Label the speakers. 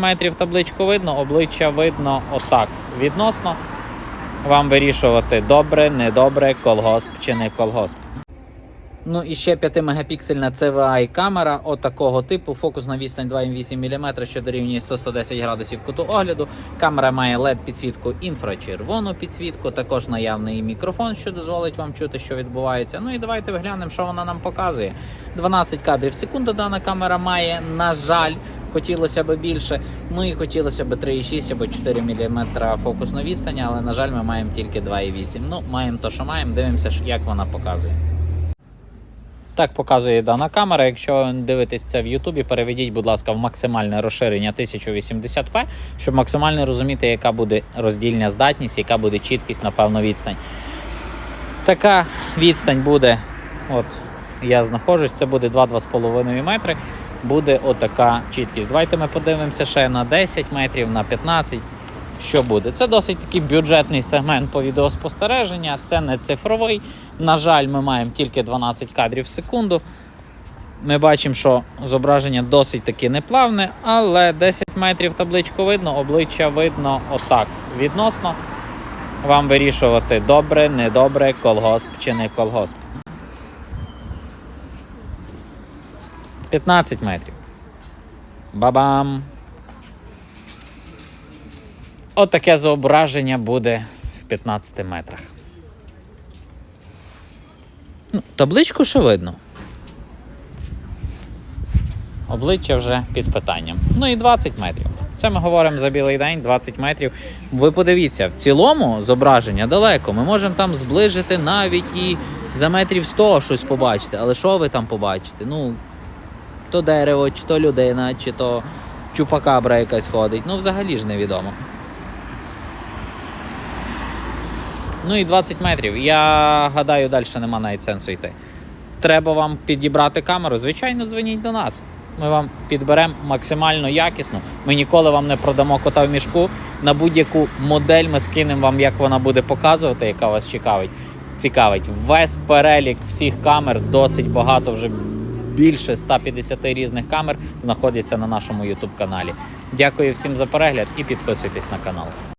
Speaker 1: метрів табличку видно, обличчя видно отак відносно. Вам вирішувати добре, недобре, колгосп чи не колгосп. Ну і ще 5-мегапіксельна CVI камера отакого типу. Фокус на відстань 2,8 мм, що дорівнює 100-110 градусів куту огляду. Камера має LED підсвітку інфрачервону підсвітку, також наявний мікрофон, що дозволить вам чути, що відбувається. Ну і давайте виглянемо, що вона нам показує. 12 кадрів в секунду дана камера має, на жаль. Хотілося б більше, ну і хотілося б 3,6 або 4 мм фокусну відстань, але на жаль, ми маємо тільки 2,8. Ну, маємо то, що маємо. Дивимося, як вона показує. Так показує дана камера. Якщо ви дивитесь це в Ютубі, переведіть, будь ласка, в максимальне розширення 1080p, щоб максимально розуміти, яка буде роздільня здатність, яка буде чіткість на певну відстань. Така відстань буде, от я знаходжусь, це буде 2-2,5 метри. Буде отака чіткість. Давайте ми подивимося ще на 10 метрів, на 15. Що буде? Це досить такий бюджетний сегмент по відеоспостереження, це не цифровий. На жаль, ми маємо тільки 12 кадрів в секунду. Ми бачимо, що зображення досить таки неплавне, але 10 метрів табличку видно, обличчя видно отак відносно. Вам вирішувати добре, недобре, колгосп чи не колгосп. 15 метрів. Бабам! Отаке зображення буде в 15 метрах. Ну, табличку ще видно. Обличчя вже під питанням. Ну і 20 метрів. Це ми говоримо за білий день, 20 метрів. Ви подивіться, в цілому зображення далеко. Ми можемо там зближити навіть і за метрів 100 щось побачити. Але що ви там побачите? Ну, то дерево, чи то людина, чи то чупакабра якась ходить. Ну, взагалі ж невідомо. Ну і 20 метрів. Я гадаю, далі нема навіть сенсу йти. Треба вам підібрати камеру. Звичайно, дзвоніть до нас. Ми вам підберемо максимально якісно. Ми ніколи вам не продамо кота в мішку. На будь-яку модель ми скинемо вам, як вона буде показувати, яка вас цікавить. Цікавить. Весь перелік всіх камер досить багато, вже більше 150 різних камер знаходяться на нашому YouTube каналі. Дякую всім за перегляд і підписуйтесь на канал.